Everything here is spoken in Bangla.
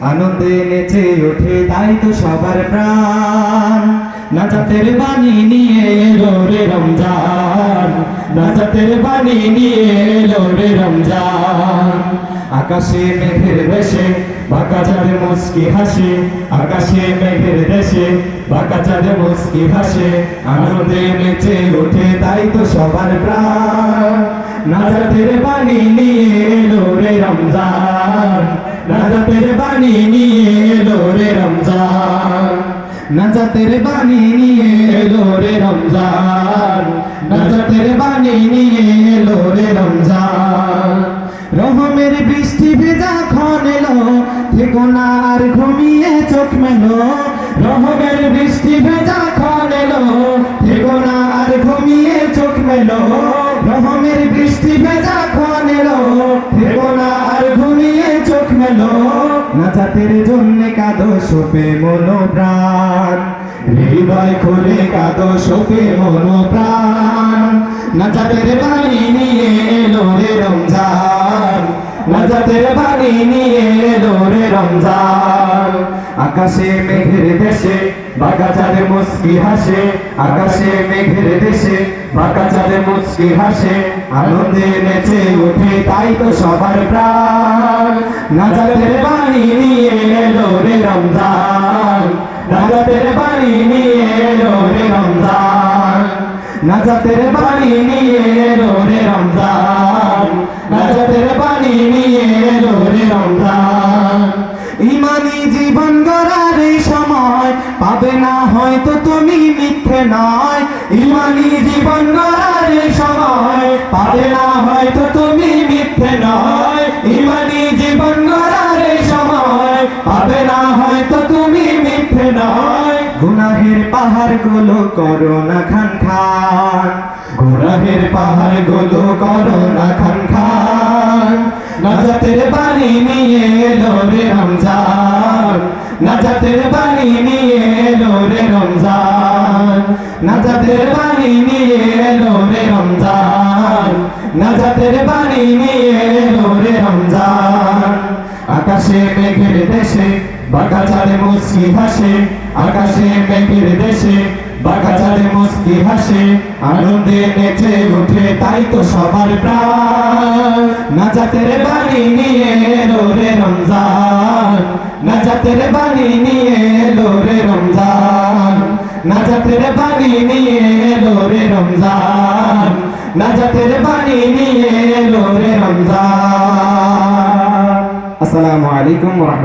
আনন্দে নেচে ওঠে, তাই তো সবার প্রাণ। নাজাতের বাণী নিয়ে এলো রে রমজান। নাজাতের বাণী নিয়ে এলো রে রমজান। আকাশে মেঘের দেশে বাঁকা চাঁদে হাসে। আকাশে মেঘের দেশে বাঁকা চাঁদে হাসে। আনন্দে নেচে ওঠে, তাই তো সবার প্রাণ। নাজাতের বাণী নিয়ে বাণী নিয়ে এলো রে রমজান। নাজাতের বাণী নিয়ে এলো রে রমজান। নাজাতের বাণী নিয়ে এলো রমজান। রহমের বৃষ্টি ভেজা খন এলো, থেকো আর ঘুমিয়ে চোখ মেলো। রহমের বৃষ্টি ভেজা খন এলো, থেকো আর ঘুমিয়ে চোখ মেলো। রহমের বৃষ্টি ভেজা খন এলো। নাচাতের জন্য কাদো সোপে মনো প্রাণ হৃদয় খুলে কাদো সোপে মনো প্রাণ নাচাতের বাণী নিয়ে এলো রে রমজান। নাজাতের বাণী নিয়ে এলো রে রমজান। আকাশে মেঘের দেশে বাঁকা চাঁদে মুস্কি হাসে। আকাশে মেঘের দেশে বাঁকা চাঁদে মুস্কি হাসে। আনন্দে নেচে ওঠে তাই তো সবার প্রাণ। নাজাতের বাণী রমজান। নাজাতের বাণী নিয়ে এলো রে রমজান। নাজাতের বাণী নিয়ে এলো রে রমজান। ইমানি জীবন গড়ার সময় পাবে না হয়তো তুমি মিথ্যে নয়। ইমানি গুনাহের পাহাড়গুলো করো না খান খান। গুনাহের পাহাড়গুলো করো না খান খান। নাজাতের বাণী নিয়ে এলো রে রমজান। নাজাতের বাণী নিয়ে এলো রে রমজান। নাজাতের বাণী নিয়ে এলো রে রমজান। নাজাতের বাণী নিয়ে এলো রে রমজান। আকাশে, মেঘের দেশে চাঁদে মুস্কি হাসে আকাশে মেঘের দেশে চাঁদে মুস্কি হাসে আনন্দে নেচে উঠে, তাই তো সবার প্রাণ। নাজাতের বাণী নিয়ে এলো রে রমজান। নাজাতের বাণী নিয়ে এলো রে রমজান। নাজাতের বাণী নিয়ে এলো রে রমজান। নাজাতের বাণী নিয়ে এলো রে রমজান। আসসালামু আলাইকুম